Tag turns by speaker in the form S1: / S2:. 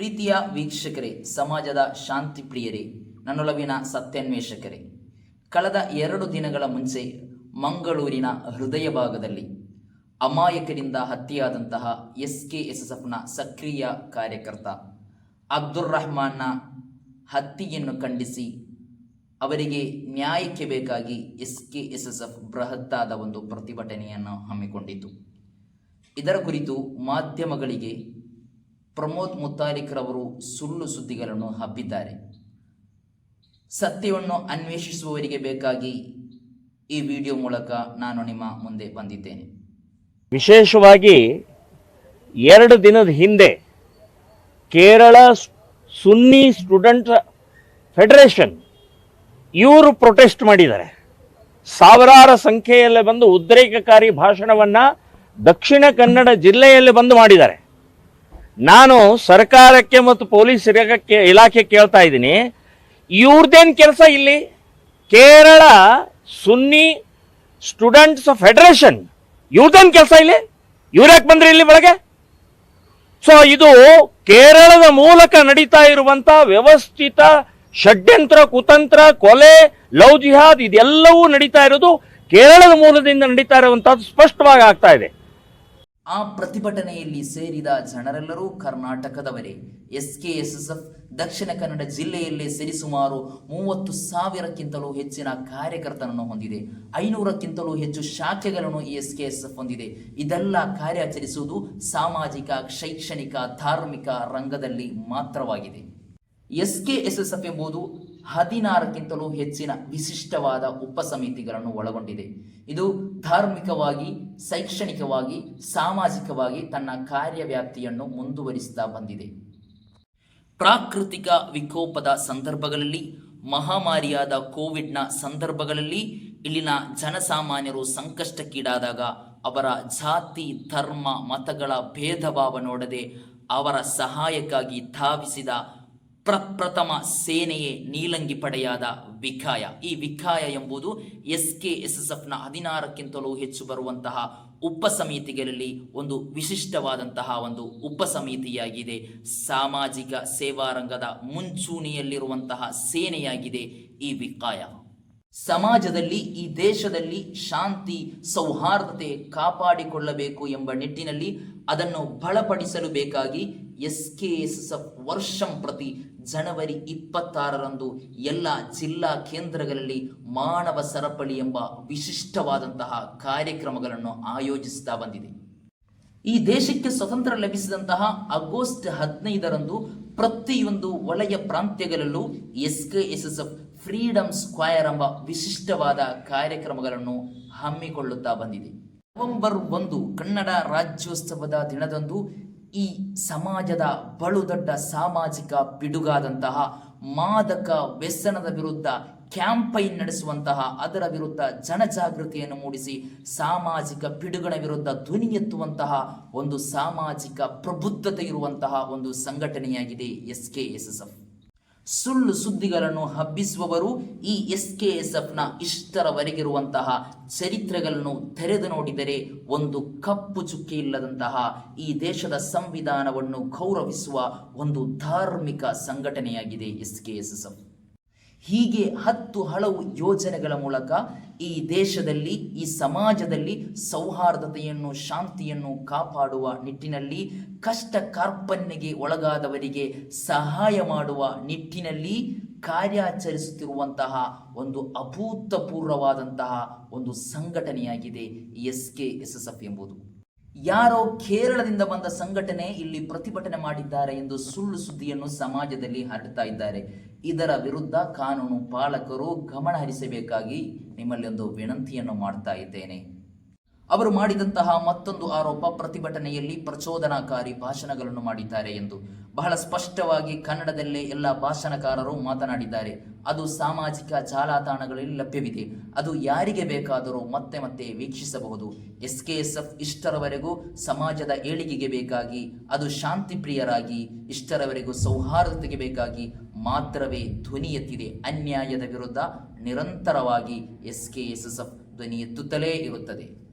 S1: ಪ್ರೀತಿಯ ವೀಕ್ಷಕರೇ, ಸಮಾಜದ ಶಾಂತಿ ಪ್ರಿಯರೇ ನನ್ನೊಲವಿನ ಸತ್ಯಾನ್ವೇಷಕರೇ, ಕಳೆದ ಎರಡು ದಿನಗಳ ಮುಂಚೆ ಮಂಗಳೂರಿನ ಹೃದಯ ಭಾಗದಲ್ಲಿ ಅಮಾಯಕರಿಂದ ಹತ್ಯೆಯಾದಂತಹ ಎಸ್ ಕೆ ಎಸ್ ಎಸ್ ಎಫ್ನ ಸಕ್ರಿಯ ಕಾರ್ಯಕರ್ತ ಅಬ್ದುಲ್ ರಹಮಾನ್ನ ಹತ್ಯೆಯನ್ನು ಖಂಡಿಸಿ ಅವರಿಗೆ ನ್ಯಾಯಕ್ಕೆ ಬೇಕಾಗಿ S K S S F ಬೃಹತ್ತಾದ ಒಂದು ಪ್ರತಿಭಟನೆಯನ್ನು ಹಮ್ಮಿಕೊಂಡಿತು. ಇದರ ಕುರಿತು ಮಾಧ್ಯಮಗಳಿಗೆ ಪ್ರಮೋದ್ ಮುತಾಲಿಕ್ರವರು ಸುಳ್ಳು ಸುದ್ದಿಗಳನ್ನು ಹಬ್ಬಿದ್ದಾರೆ. ಸತ್ಯವನ್ನು ಅನ್ವೇಷಿಸುವವರಿಗೆ ಬೇಕಾಗಿ ಈ ವಿಡಿಯೋ ಮೂಲಕ ನಾನು ನಿಮ್ಮ ಮುಂದೆ ಬಂದಿದ್ದೇನೆ.
S2: ವಿಶೇಷವಾಗಿ ಎರಡು ದಿನದ ಹಿಂದೆ ಕೇರಳ ಸುನ್ನಿ ಸ್ಟೂಡೆಂಟ್ ಫೆಡರೇಷನ್ ಇವರು ಪ್ರೊಟೆಸ್ಟ್ ಮಾಡಿದ್ದಾರೆ. ಸಾವಿರಾರು ಸಂಖ್ಯೆಯಲ್ಲಿ ಬಂದು ಉದ್ರೇಕಕಾರಿ ಭಾಷಣವನ್ನು ದಕ್ಷಿಣ ಕನ್ನಡ ಜಿಲ್ಲೆಯಲ್ಲಿ ಬಂದು ಮಾಡಿದ್ದಾರೆ. ನಾನು ಸರ್ಕಾರಕ್ಕೆ ಮತ್ತು ಪೊಲೀಸ್ ಇಲಾಖೆ ಕೇಳ್ತಾ ಇದ್ದೀನಿ. ಇವ್ರದ್ದೇನು ಕೆಲಸ ಇಲ್ಲಿ? Kerala Sunni students federation. ಇವ್ರದ್ದೇನು ಕೆಲಸ ಇಲ್ಲಿ? ಇವ್ರ್ಯಾಕೆ ಬಂದ್ರಿ ಇಲ್ಲಿ ಬೆಳಗ್ಗೆ ಸೊ ಇದು ಕೇರಳದ ಮೂಲಕ ನಡೀತಾ ಇರುವಂತ ವ್ಯವಸ್ಥಿತ ಷಡ್ಯಂತ್ರ, ಕುತಂತ್ರ, ಕೊಲೆ ಲವ್ ಜಿಹಾದ್ ಇದೆಲ್ಲವೂ ನಡೀತಾ ಇರೋದು ಕೇರಳದ ಮೂಲದಿಂದ ನಡೀತಾ ಇರುವಂತಹ ಸ್ಪಷ್ಟವಾಗಿ ಆಗ್ತಾ ಇದೆ.
S1: ಆ ಪ್ರತಿಭಟನೆಯಲ್ಲಿ ಸೇರಿದ ಜನರೆಲ್ಲರೂ ಕರ್ನಾಟಕದವರೇ. S K S S F Dakshina Kannada ಜಿಲ್ಲೆಯಲ್ಲೇ ಸರಿಸುಮಾರು ಮೂವತ್ತು ಸಾವಿರಕ್ಕಿಂತಲೂ ಹೆಚ್ಚಿನ ಕಾರ್ಯಕರ್ತರನ್ನು ಹೊಂದಿದೆ. ಐನೂರಕ್ಕಿಂತಲೂ ಹೆಚ್ಚು ಶಾಖೆಗಳನ್ನು ಈ ಎಸ್ ಕೆ ಎಸ್ ಎಫ್ ಹೊಂದಿದೆ. ಇದೆಲ್ಲ ಕಾರ್ಯಾಚರಿಸುವುದು ಸಾಮಾಜಿಕ, ಶೈಕ್ಷಣಿಕ, ಧಾರ್ಮಿಕ ರಂಗದಲ್ಲಿ ಮಾತ್ರವಾಗಿದೆ. S K S S F ಎಂಬುದು ಹದಿನಾರಕ್ಕಿಂತಲೂ ಹೆಚ್ಚಿನ ವಿಶಿಷ್ಟವಾದ ಉಪಸಮಿತಿಗಳನ್ನು ಒಳಗೊಂಡಿದೆ. ಇದು ಧಾರ್ಮಿಕವಾಗಿ, ಶೈಕ್ಷಣಿಕವಾಗಿ, ಸಾಮಾಜಿಕವಾಗಿ ತನ್ನ ಕಾರ್ಯವ್ಯಾಪ್ತಿಯನ್ನು ಮುಂದುವರಿಸುತ್ತಾ ಬಂದಿದೆ. ಪ್ರಾಕೃತಿಕ ವಿಕೋಪದ ಸಂದರ್ಭಗಳಲ್ಲಿ, ಮಹಾಮಾರಿಯಾದ ಕೋವಿಡ್ನ ಸಂದರ್ಭಗಳಲ್ಲಿ ಇಲ್ಲಿನ ಜನಸಾಮಾನ್ಯರು ಸಂಕಷ್ಟಕ್ಕೀಡಾದಾಗ ಅವರ ಜಾತಿ, ಧರ್ಮ, ಮತಗಳ ಭೇದಭಾವ ನೋಡದೆ ಅವರ ಸಹಾಯಕ್ಕಾಗಿ ಧಾವಿಸಿದ ಪ್ರಪ್ರಥಮ ಸೇನೆಯೇ ನೀಲಂಗಿ ಪಡೆಯಾದ ವಿಖಾಯ. ಈ ವಿಖಾಯ ಎಂಬುದು ಎಸ್ ಕೆ ಎಸ್ ಎಸ್ ಎಫ್ನ ಹದಿನಾರಕ್ಕಿಂತಲೂ ಹೆಚ್ಚು ಬರುವಂತಹ ಉಪ ಸಮಿತಿಗಳಲ್ಲಿ ಒಂದು ವಿಶಿಷ್ಟವಾದಂತಹ ಒಂದು ಉಪ ಸಮಿತಿಯಾಗಿದೆ ಸಾಮಾಜಿಕ ಸೇವಾ ರಂಗದ ಮುಂಚೂಣಿಯಲ್ಲಿರುವಂತಹ ಸೇನೆಯಾಗಿದೆ ಈ ವಿಕಾಯ ಸಮಾಜದಲ್ಲಿ ಈ ದೇಶದಲ್ಲಿ ಶಾಂತಿ, ಸೌಹಾರ್ದತೆ ಕಾಪಾಡಿಕೊಳ್ಳಬೇಕು ಎಂಬ ನಿಟ್ಟಿನಲ್ಲಿ ಅದನ್ನು ಬಲಪಡಿಸಲು ಬೇಕಾಗಿ S K S S F ವರ್ಷಂ ಪ್ರತಿ ಜನವರಿ ಇಪ್ಪತ್ತಾರರಂದು ಎಲ್ಲ ಜಿಲ್ಲಾ ಕೇಂದ್ರಗಳಲ್ಲಿ ಮಾನವ ಸರಪಳಿ ಎಂಬ ವಿಶಿಷ್ಟವಾದಂತಹ ಕಾರ್ಯಕ್ರಮಗಳನ್ನು ಆಯೋಜಿಸುತ್ತಾ ಬಂದಿದೆ. ಈ ದೇಶಕ್ಕೆ ಸ್ವತಂತ್ರ ಲಭಿಸಿದಂತಹ ಆಗಸ್ಟ್ ಹದಿನೈದರಂದು ಪ್ರತಿಯೊಂದು ವಲಯ ಪ್ರಾಂತ್ಯಗಳಲ್ಲೂ S K S S F freedom square ಎಂಬ ವಿಶಿಷ್ಟವಾದ ಕಾರ್ಯಕ್ರಮಗಳನ್ನು ಹಮ್ಮಿಕೊಳ್ಳುತ್ತಾ ಬಂದಿದೆ. ನವೆಂಬರ್ ಒಂದು ಕನ್ನಡ ರಾಜ್ಯೋತ್ಸವದ ದಿನದಂದು ಈ ಸಮಾಜದ ಬಲು ದೊಡ್ಡ ಸಾಮಾಜಿಕ ಪಿಡುಗಾದಂತಹ ಮಾದಕ ವ್ಯಸನದ ವಿರುದ್ಧ ಕ್ಯಾಂಪೈನ್ ನಡೆಸುವಂತಹ ಅದರ ವಿರುದ್ಧ ಜನಜಾಗೃತಿಯನ್ನು ಮೂಡಿಸಿ ಸಾಮಾಜಿಕ ಪಿಡುಗಳ ವಿರುದ್ಧ ಧ್ವನಿ ಎತ್ತುವಂತಹ ಒಂದು ಸಾಮಾಜಿಕ ಪ್ರಬುದ್ಧತೆ ಇರುವಂತಹ ಒಂದು ಸಂಘಟನೆಯಾಗಿದೆ S K S S F ಸುಳ್ಳು ಸುದ್ದಿಗಳನ್ನು ಹಬ್ಬಿಸುವವರು ಈ ಎಸ್ ಕೆ ಎಸ್ ಎಫ್ನ ಇಷ್ಟರವರೆಗಿರುವಂತಹ ಚರಿತ್ರೆಗಳನ್ನು ತೆರೆದು ನೋಡಿದರೆ ಒಂದು ಕಪ್ಪು ಚುಕ್ಕಿ ಇಲ್ಲದಂತಹ ಈ ದೇಶದ ಸಂವಿಧಾನವನ್ನು ಗೌರವಿಸುವ ಒಂದು ಧಾರ್ಮಿಕ ಸಂಘಟನೆಯಾಗಿದೆ S K S S F ಹೀಗೆ ಹತ್ತು ಹಲವು ಯೋಜನೆಗಳ ಮೂಲಕ ಈ ದೇಶದಲ್ಲಿ, ಈ ಸಮಾಜದಲ್ಲಿ ಸೌಹಾರ್ದತೆಯನ್ನು, ಶಾಂತಿಯನ್ನು ಕಾಪಾಡುವ ನಿಟ್ಟಿನಲ್ಲಿ, ಕಷ್ಟ ಕಾರ್ಪಣ್ಯಗೆ ಒಳಗಾದವರಿಗೆ ಸಹಾಯ ಮಾಡುವ ನಿಟ್ಟಿನಲ್ಲಿ ಕಾರ್ಯಾಚರಿಸುತ್ತಿರುವಂತಹ ಒಂದು ಅಭೂತಪೂರ್ವವಾದಂತಹ ಒಂದು ಸಂಘಟನೆಯಾಗಿದೆ S K S S F ಎಂಬುದು. ಯಾರೋ ಕೇರಳದಿಂದ ಬಂದ ಸಂಘಟನೆ ಇಲ್ಲಿ ಪ್ರತಿಭಟನೆ ಮಾಡಿದ್ದಾರೆ ಎಂದು ಸುಳ್ಳು ಸುದ್ದಿಯನ್ನು ಸಮಾಜದಲ್ಲಿ ಹರಡ್ತಾ ಇದ್ದಾರೆ. ಇದರ ವಿರುದ್ಧ ಕಾನೂನು ಪಾಲಕರು ಗಮನ ಹರಿಸಬೇಕಾಗಿ ನಿಮ್ಮಲ್ಲಿ ಒಂದು ವಿನಂತಿಯನ್ನು ಮಾಡ್ತಾ ಇದ್ದೇನೆ. ಅವರು ಮಾಡಿದಂತಹ ಮತ್ತೊಂದು ಆರೋಪ ಪ್ರತಿಭಟನೆಯಲ್ಲಿ ಪ್ರಚೋದನಾಕಾರಿ ಭಾಷಣಗಳನ್ನು ಮಾಡಿದ್ದಾರೆ ಎಂದು. ಬಹಳ ಸ್ಪಷ್ಟವಾಗಿ ಕನ್ನಡದಲ್ಲೇ ಎಲ್ಲ ಭಾಷಣಕಾರರು ಮಾತನಾಡಿದ್ದಾರೆ. ಅದು ಸಾಮಾಜಿಕ ಜಾಲತಾಣಗಳಲ್ಲಿ ಲಭ್ಯವಿದೆ. ಅದು ಯಾರಿಗೆ ಬೇಕಾದರೂ ಮತ್ತೆ ಮತ್ತೆ ವೀಕ್ಷಿಸಬಹುದು. ಎಸ್ ಕೆ ಎಸ್ ಎಫ್ ಇಷ್ಟರವರೆಗೂ ಸಮಾಜದ ಏಳಿಗೆಗೆ ಬೇಕಾಗಿ, ಅದು ಶಾಂತಿ ಪ್ರಿಯರಾಗಿ ಇಷ್ಟರವರೆಗೂ ಸೌಹಾರ್ದತೆಗೆ ಬೇಕಾಗಿ ಮಾತ್ರವೇ ಧ್ವನಿ ಎತ್ತಿದೆ. ಅನ್ಯಾಯದ ವಿರುದ್ಧ ನಿರಂತರವಾಗಿ S K S S F ಧ್ವನಿ ಎತ್ತುತ್ತಲೇ ಇರುತ್ತದೆ.